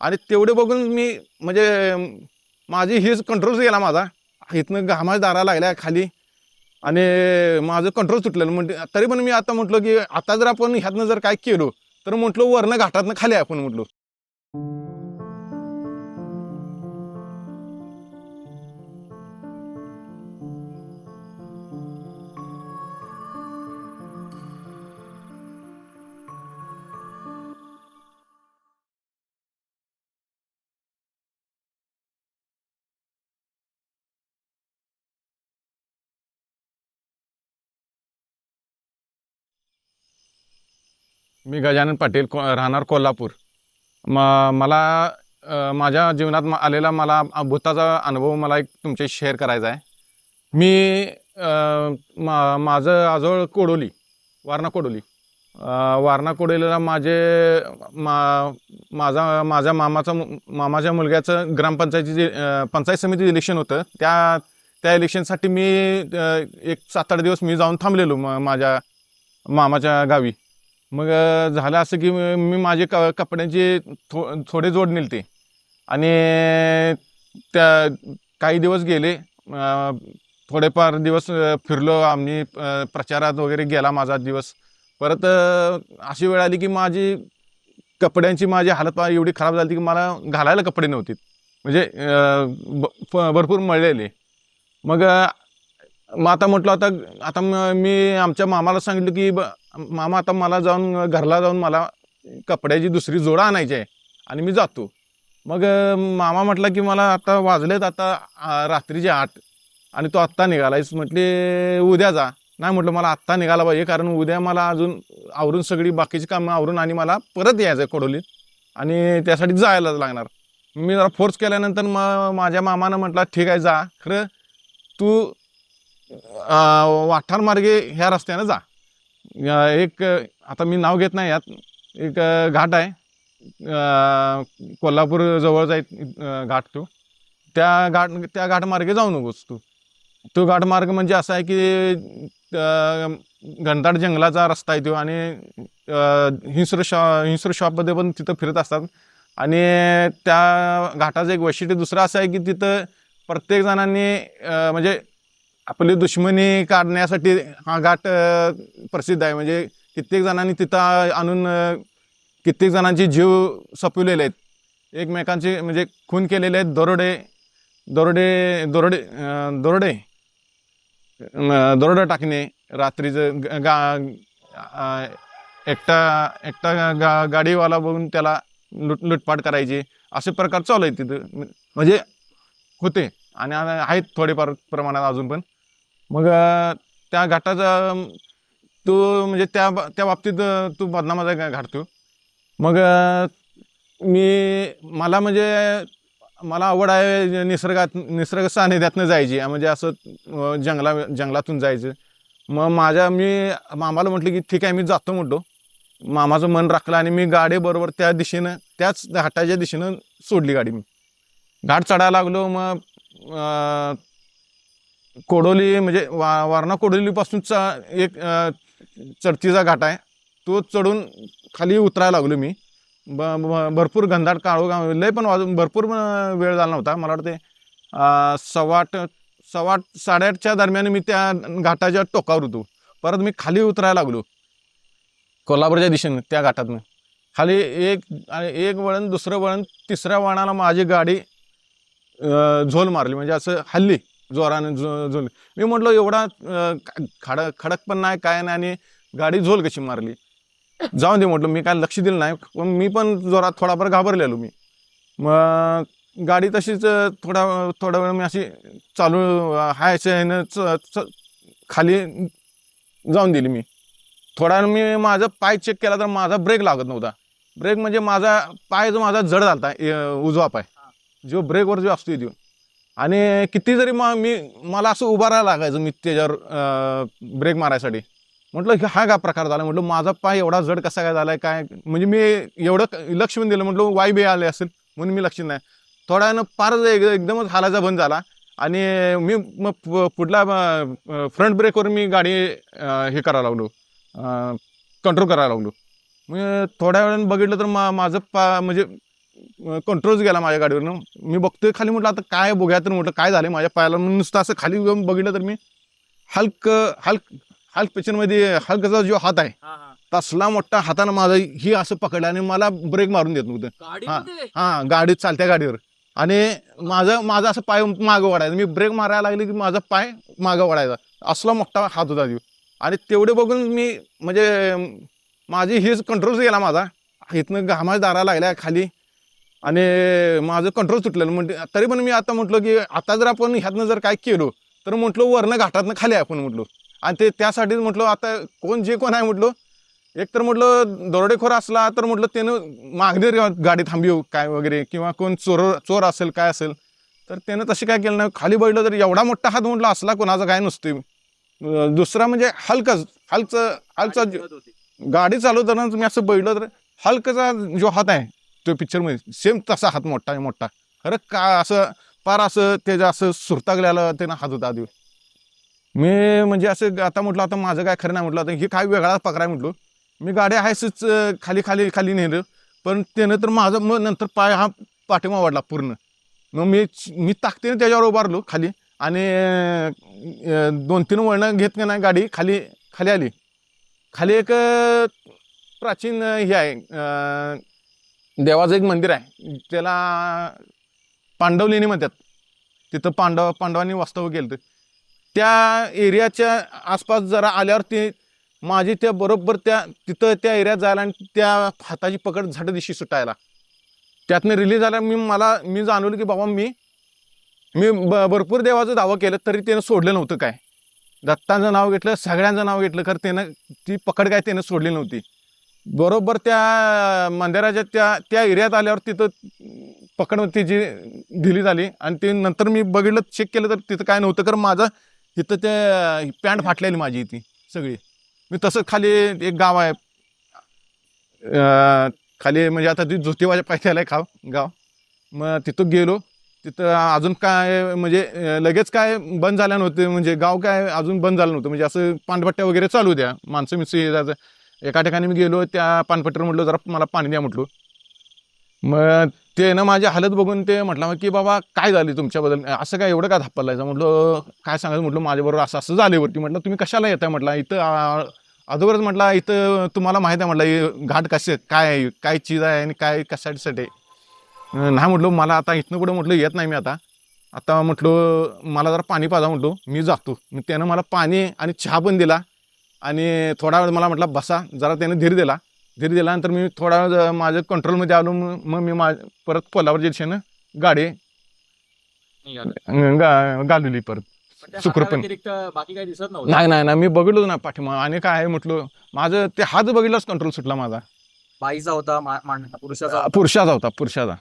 आणि तेवढे बघून मी म्हणजे माझी हीच कंट्रोल गेला माझा. इथनं घामाच्या दारा लागल्या खाली. आणि माझं कंट्रोल तुटलेलं म्हणजे तरी पण मी आता म्हटलं की आता जर आपण ह्यातनं जर काय केलो तर म्हटलो वरनं घाटातनं खाली आपण म्हटलो. मी गजानन पाटील को राहणार कोल्हापूर. म मला माझ्या जीवनात म- आलेला मला भूताचा अनुभव मला एक तुमच्याशी शेअर करायचा आहे. मी मा माझं आजोळ कोडोली वारणा कोडोली. वारणा कोडोलीला माझे मा माझा माझ्या मामाचा मु- मामाच्या मुलग्याचं ग्रामपंचायतीचे पंचायत समिती इलेक्शन होतं त्या त्या इलेक्शनसाठी मी एक सात आठ दिवस मी जाऊन थांबलेलो म माझ्या मामाच्या गावी. मग झालं असं की मी माझे क कपड्यांचे थो थोडे जोड नेलते. आणि त्या काही दिवस गेले थोडेफार दिवस फिरलो आम्ही प्रचारात वगैरे गेला माझा दिवस. परत अशी वेळ आली की माझी कपड्यांची माझी हालत एवढी खराब झाली की मला घालायला कपडे नव्हते. म्हणजे ब- भरपूर मळलेले. मग मग आता म्हटलं आता आता मी आमच्या मामाला सांगितलं की ब मामा आता मला जाऊन घरला जाऊन मला कपड्याची दुसरी जोडा आणायची आहे आणि मी जातो. मग मामा म्हटला की मला आता वाजलेत आता रात्रीचे आठ आणि तो आत्ता निघालायस. म्हटले उद्या जा. नाही म्हटलं मला आत्ता निघाला पाहिजे कारण उद्या मला अजून आवरून सगळी बाकीची कामं आवरून आणि मला परत यायचं आहे कडोलीत आणि त्यासाठी जायला लागणार. मी जरा फोर्स केल्यानंतर मग माझ्या मामानं म्हटलं ठीक आहे जा. खरं तू वाठारमार्गे वाठार मार्गे ह्या रस्त्यानं जा. एक आता मी नाव घेत नाही यात. एक घाट आहे. कोल्हापूर जवळचा एक घाट तो. त्या घाट त्या घाटमार्गे जाऊ नकोस तू. तो घाटमार्ग म्हणजे असा आहे की अं, घनदाट जंगलाचा रस्ता आहे तो आणि अं, हिंस्र शॉ हिंस्र शॉपमध्ये पण तिथं फिरत असतात. आणि त्या घाटाचं एक वैशिष्ट्य दुसरं असं आहे की तिथं प्रत्येक जणांनी म्हणजे आपली दुश्मनी काढण्यासाठी हा घाट प्रसिद्ध आहे. म्हणजे कित्येक जणांनी तिथं आणून कित्येक जणांचे जीव सपविलेले आहेत. एकमेकांचे म्हणजे खून केलेले आहेत. दरोडे दरोडे दरोडे दरोडे दरोडे टाकणे रात्रीचं ग- गा एकटा एकटा गा गाडीवाला बघून त्याला लुट लुटपाट करायची. असे प्रकार चालू आहेत तिथं. म्हणजे होते. आणि आहेत थोडेफार प्रमाणात अजून पण. मग त्या घाटाचा तू तो म्हणजे त्या बा- त्या बाबतीत तू तो बदनामाचा घा- घाट मग मी मला म्हणजे मला आवड आहे निसर्गात निसर्ग सानिध्यातनं जायची. म्हणजे असं जंगला जंगलातून जायचं. मग माझ्या मी मामाला म्हटलं की ठीक आहे मी जातो म्हणतो. मामाचं मन राखलं आणि मी गाडी बरोबर त्या दिशेनं त्याच घाटाच्या दिशेनं सोडली गाडी मी. घाट चढायला लागलो मग कोडोली म्हणजे वा वारणा कोडोलीपासूनचा एक चढतीचा घाट आहे. तो चढून खाली उतरायला लागलो मी. ब ब- भरपूर गंधाट काळोगाव लय पण वाजून भरपूर वेळ झाला नव्हता. मला वाटते अ, सव्वा आठ सव्वा आठ साडेआठच्या दरम्यान मी त्या घाटाच्या टोकावर होतो. परत मी खाली उतरायला लागलो. कोल्हापूरच्या दिशेनं त्या घाटातनं. खाली एक एक वळण दुसरं वळण तिसऱ्या वळणाला माझी गाडी झोल मारली. म्हणजे असं हल्ली जोरानं झो झोल. मी म्हटलं एवढा अ, खड खडक पण नाही काय नाही आणि गाडी झोल कशी मारली? जाऊन दे म्हटलं मी काय लक्ष दिलं नाही पण मी पण जोरात थोडाफार घाबरलेलो मी. मग गाडी तशीच थोडा थोडा वेळ मी अशी चालू अ, हाय असं ह्यानं च- खाली जाऊन दिली मी. थोडा वेळ मी माझा पाय चेक केला तर माझा ब्रेक लागत नव्हता. ब्रेक म्हणजे माझा पाय जो माझा जड झालता अ, उजवा पाय. जो ब्रेकवर जो असतो तो आणि किती जरी मग मी मला असं उभा राहायला लागायचं मी त्याच्यावर ब्रेक मारायसाठी. म्हटलं की हा का प्रकार झाला? म्हटलं माझा पाय एवढा जड कसा काय झाला आहे काय? म्हणजे मी एवढं लक्ष पण दिलं. म्हटलं वाय बी आले असेल. म्हणून मी लक्ष नाही. थोड्या वेळानं फार एक- एकदमच हालायचा बंद झाला. आणि मी मग पुढला फ्रंट ब्रेकवर मी गाडी हे करायला लागलो. कंट्रोल करायला लागलो. मी थोड्या वेळानं बघितलं तर मा माझं पा म्हणजे कंट्रोल गेला माझ्या गाडीवरनं. मी बघतोय खाली म्हटलं आता काय बघूया तर म्हटलं काय झालं माझ्या पायाला. म्हणून नुसतं असं खाली बघितलं तर मी हल्क हल्क हल्क पेशंटमध्ये हल्कचा जो हात आहे तसला मोठा हातानं माझा ही असं पकडलं आणि मला ब्रेक मारून देत नव्हतं. गाडीमध्ये? हा गाडी चालत्या गाडीवर. आणि माझं माझा असं पाय मागं वाढायचा. मी ब्रेक मारायला लागले की माझा पाय मागं वाढायचा. असला मोठा हात होता देऊ आणि तेवढे बघून मी म्हणजे माझी हीच कंट्रोल गेला माझा. इथनं घामाच्या दारा लागल्या खाली. आणि माझं कंट्रोल सुटलं म्हणजे तरी पण मी आता म्हटलं की आता जर आपण ह्यातनं जर काय केलो तर म्हटलं वरनं घाटातनं खाली आपण म्हटलो. आणि ते त्यासाठीच म्हटलं आता कोण जे कोण आहे म्हटलं एक तर म्हटलं दरोडेखोर असला तर म्हटलं त्यानं मागणी गाडी थांबवू काय वगैरे किंवा कोण चोर चोर असेल काय असेल तर त्यानं तशी काय केलं नाही. खाली बैठलं तर एवढा मोठा हात म्हटलं असला कोणाचा काय नसतोय. अं, दुसरा म्हणजे हलकच हलचं हलचा गाडी चालवताना तुम्ही असं बैठलं तर हलकचा जो हात आहे तो पिक्चरमध्ये सेम तसा हात मोठा आहे मोठा. खरं का असं पार असं त्याच्या असं सुरतागल्याला त्यानं हात होता आधी. मी म्हणजे असं आता म्हटलं आता माझं काय खरं नाही म्हटलं आता हे काय वेगळा पकडाय म्हटलो. मी गाडी आहेच खाली खाली खाली नेलं. पण त्यानं तर माझं मग नंतर पाय हा पाठिंबा वाढला पूर्ण. मग मी मी ताकदीने त्याच्यावर उभारलो खाली आणि दोन तीन वळणं घेत नाही गाडी खाली खाली आली. खाली एक प्राचीन हे आहे देवाचं एक मंदिर आहे. त्याला पांडवलेणी म्हणतात. तिथं पांडव पांडवांनी वास्तव केलं होतं. त्या एरियाच्या आसपास जरा आल्यावर ते माझी त्या बरोबर त्या तिथं त्या एरियात जायला आणि त्या हाताची पकड झट दिशी सुटायला. त्यातनं रिलीज झाला मी मला मी जाणवलं की बाबा मी मी ब भरपूर देवाचं दावा केलं तरी त्यानं सोडलं नव्हतं काय. दत्तांचं नाव घेतलं सगळ्यांचं नाव घेतलं खरं त्यानं ती पकड काय त्यानं सोडली नव्हती. बरोबर त्या मंदिराच्या त्या त्या एरियात आल्यावर तिथं पकड तिची दिली झाली आणि ते नंतर मी बघितलं चेक केलं तर तिथं काय नव्हतं कारण माझं तिथं ते पॅन्ट फाटलेली माझी ती सगळी. मी तसं खाली एक गाव आहे. खाली म्हणजे आता ती ज्योतिबाच्या पायथ्याला आहे खाव गाव. मग तिथं गेलो. तिथं अजून काय म्हणजे लगेच काय बंद झालं नव्हते. म्हणजे गाव काय अजून बंद झालं नव्हतं. म्हणजे असं पानपट्ट्या वगैरे चालू द्या माणसं मिसळी ये जायचं. एका ठिकाणी मी गेलो त्या पानपट्टीवर म्हटलं जरा मला पाणी द्या म्हटलो. मग ते ना माझी हालत बघून ते म्हटलं की बाबा काय झाली तुमच्याबद्दल? असं काय एवढं काय धाप्पालायचं म्हटलं काय सांगायचं? म्हटलं माझ्याबरोबर असं असं झाले वरती. म्हटलं तुम्ही कशाला येताय? म्हटलं इथं अगोदरच म्हटलं इथं तुम्हाला माहीत आहे म्हटलं हे घाट कसे काय आहे, काय चीज आहे आणि काय कशासाठी आहे? नाही म्हटलं मला आता इथनं पुढं म्हटलं येत नाही मी आता. आता म्हटलो मला जरा पाणी पाजा म्हटलो मी जातो. मग त्यानं मला पाणी आणि चहा पण दिला. आणि थोडा वेळ मला म्हटलं बसा जरा त्यानं धीर दिला. धीर दिल्यानंतर मी थोडा वेळ माझ्या कंट्रोलमध्ये आलो मग मी मा परत कोल्हापूर जिल्ह्यानं गाडी गालवली परत. पण त्या सुखरूप पण. हाताव्यतिरिक्त बाकी काही दिसत नाही नाही नाही मी बघितलो ना पाठीमा आणि काय आहे म्हटलं माझं ते हात बघितलाच कंट्रोल सुटला माझा. बाईचा होता पुरुषाचा. पुरुषाचा होता पुरुषाचा.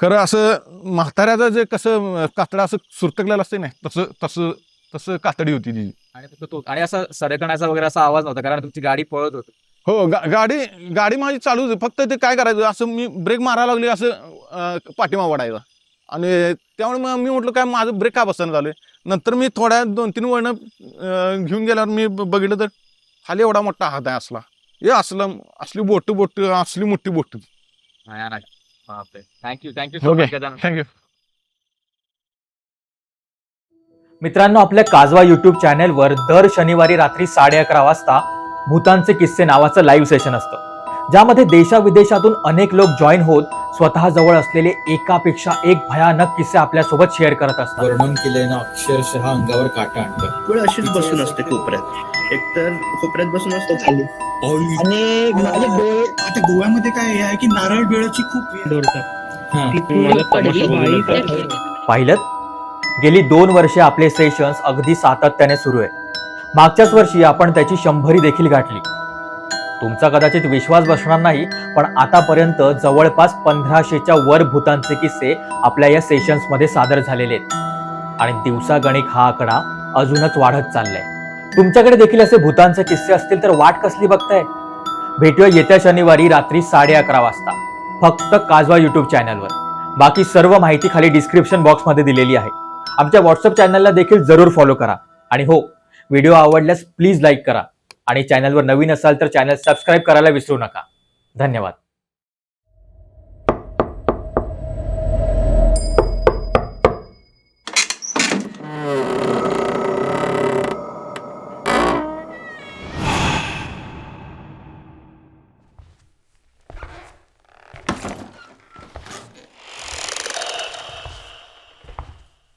खरं असं म्हाताऱ्याचं जे कसं कातडं असं सुरतकलेलं असते ना तसं तसं तसं कातडी होती ती. आणि तो- तो आणि असा सरकण्याचा वगैरे असा आवाज नव्हता कारण तुमची गाडी पळत होती. हो गा गाडी गाडी माझी चालूच आहे. फक्त ते काय करायचं असं मी ब्रेक मारायला लागले असं अं, पाठीमा वाढायचा आणि त्यामुळे मग मी म्हटलं काय माझं ब्रेक का बसणं झालं नंतर मी थोड्या दोन तीन वळणं अं, घेऊन गेल्यावर मी ब- बघितलं तर खाली एवढा मोठा हात आहे असला. हे असलं असली बोट बोट असली मोठी बोट. भयानक बापरे. Thank you thank you Okay. थँक्यू मित्रांनो आपल्या काजवा युट्यूब चॅनेलवर दर शनिवारी रात्री साडे अकरा वाजता भूतांचे किस्से नावाचं लाईव्ह सेशन असतं. ज्यामध्ये देशाविदेशातून अनेक लोक जॉईन होत स्वतः जवळ असलेले एकापेक्षा एक भयानक किस्से आपल्यासोबत शेअर करत असतात. वर्णन ना अक्षरशः अंगावर काटा आणतं वेळ अशीच बसून असते कोपऱ्यात. एकतर कोपऱ्यात बसून असतो खाली. आणि माझे डोळे आता गोव्यामध्ये काय आहे की नारळ बिळाची खूप हा. पाहिलं? गेली दोन वर्षे आपले सेशन्स अगदी सातत्याने सुरू आहे. मागच्याच वर्षी आपण त्याची शंभरी देखील गाठली. तुमचा कदाचित विश्वास बसणार नाही पण आतापर्यंत जवळपास पंधराशेच्या वर भूतांचे किस्से आपल्या या सेशन्समध्ये सादर झालेले आहेत. आणि दिवसागणिक हा आकडा अजूनच वाढत चाललाय. तुमच्याकडे देखील असे भूतांचे किस्से असतील तर वाट कसली बघताय? भेटूया येत्या शनिवारी रात्री साडे अकरा वाजता फक्त काजवा युट्यूब चॅनलवर बाकी सर्व माहिती खाली डिस्क्रिप्शन बॉक्समध्ये दिलेली आहे. आमच्या व्हॉट्सअप चॅनलला देखील जरूर फॉलो करा. आणि हो व्हिडिओ आवडल्यास प्लीज लाईक करा. आणि चॅनलवर नवीन असाल तर चॅनल सबस्क्राईब करायला विसरू नका. धन्यवाद.